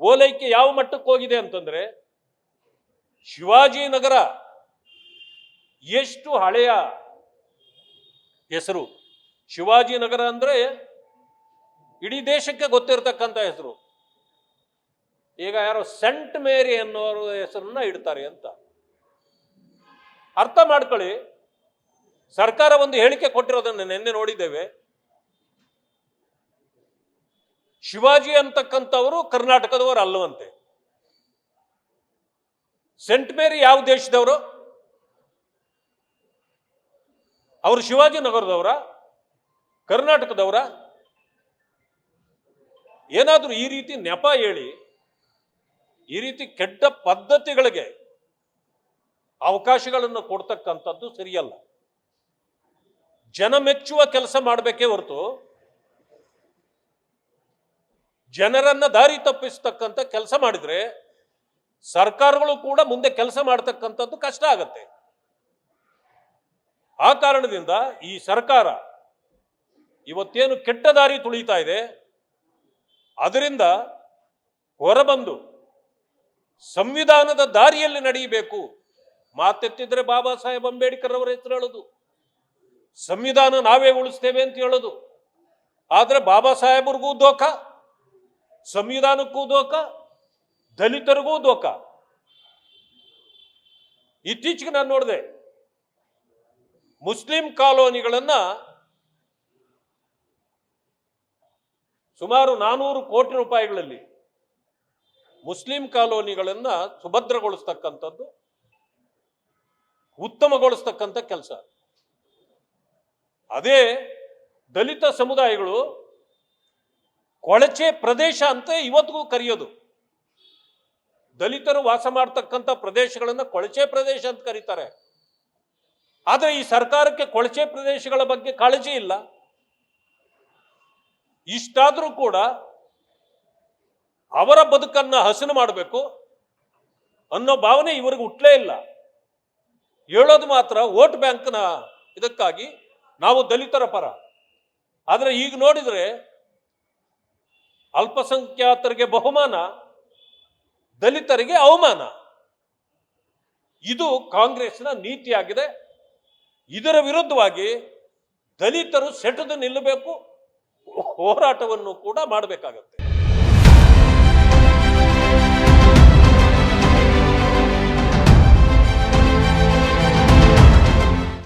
ಓಲೈಕೆ ಯಾವ ಮಟ್ಟಕ್ಕೆ ಹೋಗಿದೆ ಅಂತಂದ್ರೆ ಶಿವಾಜಿನಗರ ಎಷ್ಟು ಹಳೆಯ ಹೆಸರು? ಶಿವಾಜಿನಗರ ಅಂದ್ರೆ ಇಡೀ ದೇಶಕ್ಕೆ ಗೊತ್ತಿರತಕ್ಕಂಥ ಹೆಸರು. ಈಗ ಯಾರೋ ಸೆಂಟ್ ಮೇರಿ ಅನ್ನೋರು ಹೆಸರನ್ನ ಇಡ್ತಾರೆ ಅಂತ. ಅರ್ಥ ಮಾಡ್ಕೊಳ್ಳಿ. ಸರ್ಕಾರ ಒಂದು ಹೇಳಿಕೆ ಕೊಟ್ಟಿರೋದನ್ನ ನಿನ್ನೆ ನೋಡಿದ್ದೇವೆ. ಶಿವಾಜಿ ಅಂತಕ್ಕಂಥವರು ಕರ್ನಾಟಕದವರು ಅಲ್ಲವಂತೆ. ಸೆಂಟ್ ಮೇರಿ ಯಾವ ದೇಶದವರು? ಅವರು ಶಿವಾಜಿನಗರದವರ ಕರ್ನಾಟಕದವರ? ಏನಾದರೂ ಈ ರೀತಿ ನೆಪ ಹೇಳಿ, ಈ ರೀತಿ ಕೆಟ್ಟ ಪದ್ಧತಿಗಳಿಗೆ ಅವಕಾಶಗಳನ್ನು ಕೊಡ್ತಕ್ಕಂಥದ್ದು ಸರಿಯಲ್ಲ. ಜನ ಮೆಚ್ಚುವ ಕೆಲಸ ಮಾಡಬೇಕೇ ಹೊರತು ಜನರನ್ನ ದಾರಿ ತಪ್ಪಿಸ್ತಕ್ಕಂಥ ಕೆಲಸ ಮಾಡಿದ್ರೆ ಸರ್ಕಾರಗಳು ಕೂಡ ಮುಂದೆ ಕೆಲಸ ಮಾಡತಕ್ಕಂಥದ್ದು ಕಷ್ಟ ಆಗತ್ತೆ. ಆ ಕಾರಣದಿಂದ ಈ ಸರ್ಕಾರ ಇವತ್ತೇನು ಕೆಟ್ಟ ದಾರಿ ತುಳಿತಾ ಇದೆ, ಅದರಿಂದ ಹೊರಬಂದು ಸಂವಿಧಾನದ ದಾರಿಯಲ್ಲಿ ನಡೆಯಬೇಕು. ಮಾತೆತ್ತಿದ್ರೆ ಬಾಬಾ ಸಾಹೇಬ್ ಅಂಬೇಡ್ಕರ್ ಅವರ ಹೆಸರು ಹೇಳೋದು. ಸಂವಿಧಾನ ನಾವೇ ಉಳಿಸ್ತೇವೆ ಅಂತ ಹೇಳೋದು. ಆದರೆ ಬಾಬಾ ಸಾಹೇಬ್ರಿಗೂ ದೋಖ ಸಂವಿಧಾನಕ್ಕೂ ದೋಖ ದಲಿತರಿಗೂ ದೋಖ ಇತ್ತೀಚೆಗೆ ನಾನು ನೋಡಿದೆ, ಮುಸ್ಲಿಂ ಕಾಲೋನಿಗಳನ್ನ ಸುಮಾರು ನಾನೂರು ಕೋಟಿ ರೂಪಾಯಿಗಳಲ್ಲಿ ಮುಸ್ಲಿಂ ಕಾಲೋನಿಗಳನ್ನ ಸುಭದ್ರಗೊಳಿಸ್ತಕ್ಕಂಥದ್ದು, ಉತ್ತಮಗೊಳಿಸ್ತಕ್ಕಂಥ ಕೆಲಸ. ಅದೇ ದಲಿತ ಸಮುದಾಯಗಳು ಕೊಳಚೆ ಪ್ರದೇಶ ಅಂತ ಇವತ್ತಿಗೂ ಕರೆಯೋದು. ದಲಿತರು ವಾಸ ಮಾಡ್ತಕ್ಕಂಥ ಪ್ರದೇಶಗಳನ್ನು ಕೊಳಚೆ ಪ್ರದೇಶ ಅಂತ ಕರೀತಾರೆ. ಆದರೆ ಈ ಸರ್ಕಾರಕ್ಕೆ ಕೊಳಚೆ ಪ್ರದೇಶಗಳ ಬಗ್ಗೆ ಕಾಳಜಿ ಇಲ್ಲ. ಇಷ್ಟಾದರೂ ಕೂಡ ಅವರ ಬದುಕನ್ನ ಹಸನು ಮಾಡಬೇಕು ಅನ್ನೋ ಭಾವನೆ ಇವರಿಗೆ ಹುಟ್ಲೇ ಇಲ್ಲ. ಹೇಳೋದು ಮಾತ್ರ ವೋಟ್ ಬ್ಯಾಂಕ್ನ ಇದಕ್ಕಾಗಿ ನಾವು ದಲಿತರ ಪರ. ಆದರೆ ಈಗ ನೋಡಿದ್ರೆ ಅಲ್ಪಸಂಖ್ಯಾತರಿಗೆ ಬಹುಮಾನ, ದಲಿತರಿಗೆ ಅವಮಾನ. ಇದು ಕಾಂಗ್ರೆಸ್ನ ನೀತಿಯಾಗಿದೆ. ಇದರ ವಿರುದ್ಧವಾಗಿ ದಲಿತರು ಸೆಟದು ನಿಲ್ಲಬೇಕು, ಹೋರಾಟವನ್ನು ಕೂಡ ಮಾಡಬೇಕಾಗತ್ತೆ.